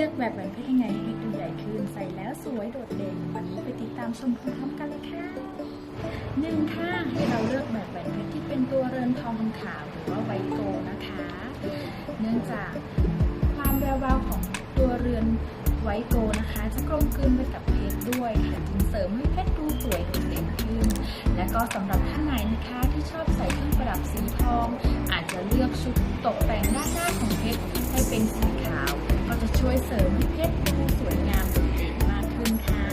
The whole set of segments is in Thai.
ลือกแบบแหวนเพชรยังไงให้ดูใหญ่ขึ้น ใส่แล้วสวยโดดเด่นวันนี้ไปติดตามชมพร้อมๆกันเลยค่ะหนึ่งค่ะให้เราเลือกแบบแหวนเพชรที่เป็นตัวเรือนทองคำขาวหรือว่าไวโกนะคะ เนื่องจากความแวววาวของตัวเรือนไวโกนะคะ จะกลมกลืนไปกับเพชรด้วยค่ะจึงเสริมให้เพชรดูสวยโดดเด่นขึ้น และก็สำหรับท่านไหนนะคะที่ชอบใส่เครื่องประดับสีทอง อาจจะเลือกชุดตกแต่งด้านหน้าของเพชร วยเสริมให้เพชรดูสวยงามโดดเด่นมากขึ้นค่ะ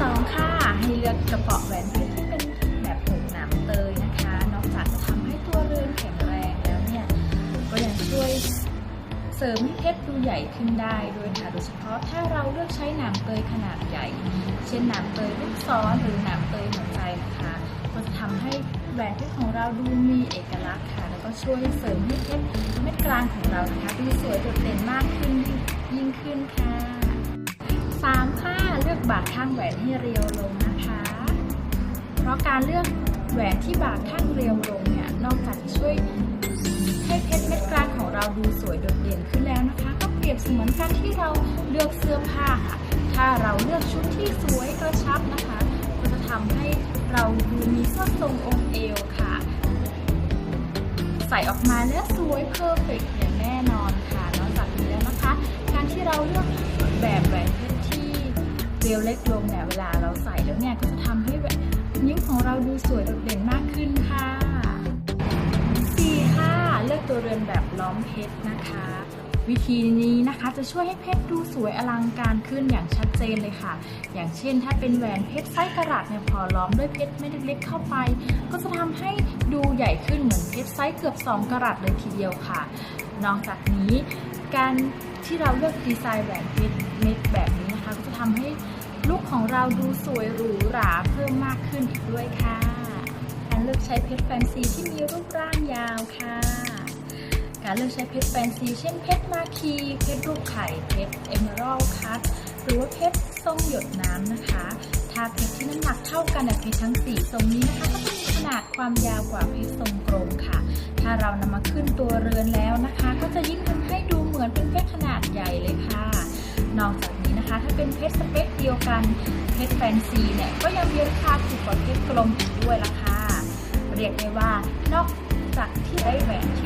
สองค่ะให้เลือกกระเป๋าแหวนเพชรที่เป็นแบบผูกหนามเตยนะคะ นอกจากจะทำให้ตัวเรือนแข็งแรงแล้วเนี่ยก็ยังช่วยเสริมให้เพชรดูใหญ่ขึ้นได้ด้วยค่ะโดยเฉพาะถ้าเราเลือกใช้หนามเตยขนาดใหญ่ เช่นหนามเตยลูกซ้อนหรือหนามเตยหัวใจนะคะก็จะทำให้แหวนเพชรของเราดูมีเอกลักษณ์ค่ะ แล้วก็ช่วยเสริมให้เพชร กลางของเรานะคะดูสวยโดดเด่นมากขึ้นยิ่งขึ้นค่ะสามค่ะเลือกบาดข้างแหวนให้เรียวลงนะคะ เพราะการเลือกแหวนที่บาดข้างเรียวลงเนี่ยนอกจากจะช่วยให้เพชรเม็ดกลางของเราดูสวยโดดเด่นขึ้นแล้วนะคะ ก็เปรียบเสมือนการที่เราเลือกเสื้อผ้าค่ะ ถ้าเราเลือกชุดที่สวยกระชับนะคะ ก็จะทำให้เราดูมีสวดทรงองค์เอวค่ะ ออกมาแล้วสวยเพอร์เฟกต์อย่างแน่นอนค่ะ นอกจากนี้แล้วนะคะ การที่เราเลือกแบบแหวนเพชรที่เรียวเล็กลงเนี่ยเวลาเราใส่แล้วเนี่ยก็จะทำให้แบบนิ้วของเราดูสวยโดดเด่นมากขึ้นค่ะสี่ค่ะ เลือกตัวเรือนแบบล้อมเพชรนะคะ วิธีนี้นะคะจะช่วยให้เพชรดูสวยอลังการขึ้นอย่างชัดเจนเลยค่ะ อย่างเช่นถ้าเป็นแหวนเพชรไซส์กะรัตเนี่ยพอล้อมด้วยเพชรเม็ดเล็กๆเข้าไป ก็จะทำให้ดูใหญ่ขึ้นเหมือนเพชรไซส์เกือบ 2กะรัตเลยทีเดียวค่ะ นอกจากนี้การที่เราเลือกดีไซน์แหวนเพชรเม็ดแบบนี้นะคะ ก็จะทำให้ลุคของเราดูสวยหรูหราเพิ่มมากขึ้นอีกด้วยค่ะ การเลือกใช้เพชรแฟนซีที่มีรูปร่างยาวค่ะ การเลือกใช้เพชรแฟนซี เช่นเพชรมาคี เพชรรูปไข่ เพชรเอเมอรัลคัตหรือว่าเพชรทรงหยดน้ำนะคะ ถ้าเพชรที่น้ำหนักเท่ากันกับเพชรทั้ง4ทรงนี้นะคะก็จะมีขนาดความยาวกว่าเพชรทรงกลมค่ะ ถ้าเรานำมาขึ้นตัวเรือนแล้วนะคะ ก็จะยิ่งทำให้ดูเหมือนเป็นเพชรขนาดใหญ่เลยค่ะ นอกจากนี้นะคะ ถ้าเป็นเพชรสเปคเดียวกัน เพชรแฟนซีเนี่ยก็ยังมีราคาถูกกว่าเพชรกลมอีกด้วยล่ะค่ะ เรียกได้ว่านอกจากที่ได้แหวนที่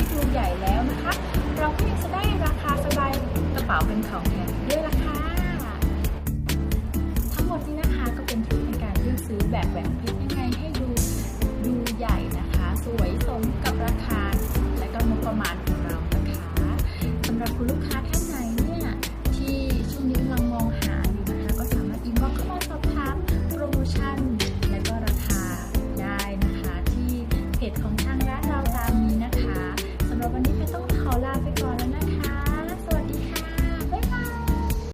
ป๋าเป็นของแถมด้วยล่ะค่ะทั้งหมดนี้นะคะก็เป็นทิปในการเลือกซื้อแบบแหวนเพชรยังไงให้ดูดูใหญ่นะคะ สวยสมกับราคา และก็งบประมาณของเรานะคะสำหรับคุณลูกค้าท่านไหนเนี่ยที่ช่วงนี้กำลังมองหาอยู่นะคะ ก็สามารถอินบ็อกซ์เข้ามาสอบถามโปรโมชั่นและก็ราคาได้นะคะ ที่เพจของทางร้านเราตาม